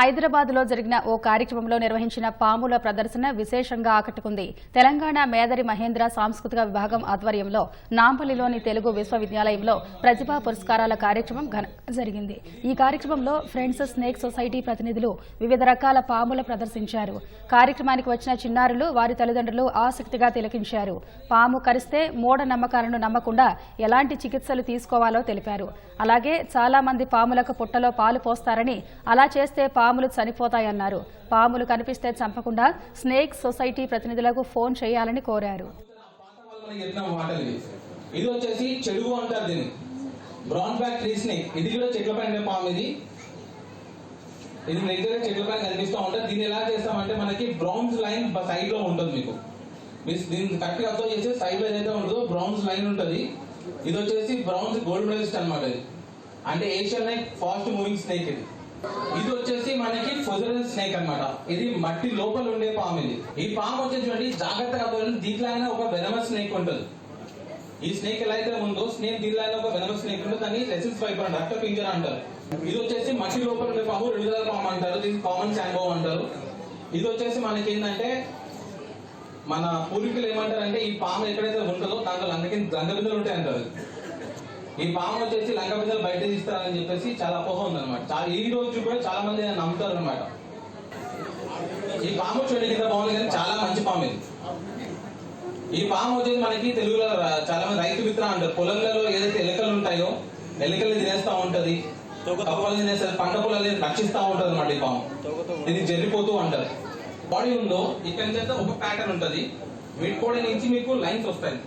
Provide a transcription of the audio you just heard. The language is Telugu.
హైదరాబాద్లో జరిగిన ఓ కార్యక్రమంలో నిర్వహించిన పాముల ప్రదర్శన విశేషంగా ఆకట్టుకుంది. తెలంగాణ మేదరి మహేంద్ర సాంస్కృతిక విభాగం ఆధ్వర్యంలో నాంపల్లిలోని తెలుగు విశ్వవిద్యాలయంలో ప్రతిభా పురస్కారాల కార్యక్రమం ఘనంగా జరిగింది. ఈ కార్యక్రమంలో ఫ్రెండ్స్ స్నేక్ సొసైటీ ప్రతినిధులు వివిధ రకాల పాముల ప్రదర్శించారు. కార్యక్రమానికి వచ్చిన చిన్నారులు వారి తల్లిదండ్రులు ఆసక్తిగా తిలకించారు. పాము కరిస్తే మూఢ నమ్మకాలను నమ్మకుండా ఎలాంటి చికిత్సలు తీసుకోవాలో తెలిపారు. అలాగే చాలా మంది పాములకు పుట్టలో పాలు పోస్తారని అలా చేస్తే పాము పాములు చనిపోతాయన్నారు. పాములు కనిపిస్తే చంపకుండా స్నేక్ సొసైటీ ప్రతినిధులకు ఫోన్ చేయాలని కోరారు. ఇది వచ్చేసి చెడుగు అంటారు దీన్ని. బ్రౌన్ బ్యాక్ ట్రీ స్నేక్ ఇది కూడా చెట్ల పైన పాము ఇది. ఇది మీ దగ్గర చెట్ల పైన కనిపిస్తూ ఉంటుంది దీన్ని ఎలా చేస్తామంటే మనకి బ్రౌన్స్ లైన్ సైడ్లో ఉంటుంది మీకు. మీరు దీన్ని కరెక్ట్గా అబ్జర్వ్ సైడ్లో ఏదైతే ఉంటుందో బ్రౌన్స్ లైన్ ఉంటుంది. ఇది వచ్చేసి బ్రౌన్స్ గోల్డ్ మెడలిస్ట్ అనమాట ఇది. అంటే Asian like fast moving snake ఇది. ఇది వచ్చేసి మనకి ఫొజరల్ స్నేక్ అన్నమాట. ఇది మట్టి లోపల ఉండే పాము ఇది. ఈ పాము వచ్చేసి చూడండి జాగ్రత్తగా దీంట్లో దీంట్లోనే ఒక వెనమస్ స్నేక్ ఉంటుంది. ఈ స్నేక్ ఎలా అయితే ఉందో స్నేక్ దీనిలో ఒక వెనమస్ స్నేక్ ఉంటుంది. దాన్ని లెసిల్స్ ఫైబర్ అంటారు రక్త పింజర్ అంటారు. ఇది వచ్చేసి మట్టి లోపల ఉండే పాము రెగ్యులర్ పాము అంటారు. దీన్ని కామన్ శాంబో అంటారు. ఇది వచ్చేసి మనకి ఏంటంటే మన పూర్వీకులు ఏమంటారంటే ఈ పాము ఎక్కడైతే ఉంటుందో దాంట్లో అందుకే లంగ ఉంటాయి అంటారు ఈ పాము వచ్చేసి లంక బిందెలు బయట తీస్తారని చెప్పేసి చాలా అపోహ ఉందన్నమాట. చాలా ఈ రోజు కూడా చాలా మంది నమ్ముతారు అనమాట ఈ పాము చూడండి బాగుంది కానీ చాలా మంచి పాము ఇది. ఈ పాము వచ్చేసి మనకి తెలుగులో చాలా మంది రైతు మిత్ర అంటారు. పొలంలో ఏదైతే ఎలుకలు ఉంటాయో ఎలుకలు తినేస్తా ఉంటది. కప్పలు తినేస్తారు పంట పొలాలు రక్షిస్తా ఉంటది అనమాట ఈ పాము. ఇది జరిపోతూ అంటారు. బాడీ ఉందో ఇక్కడ నుంచి ఒక ప్యాటర్న్ ఉంటది. వీటి కూడా నుంచి మీకు లైన్స్ వస్తాయి.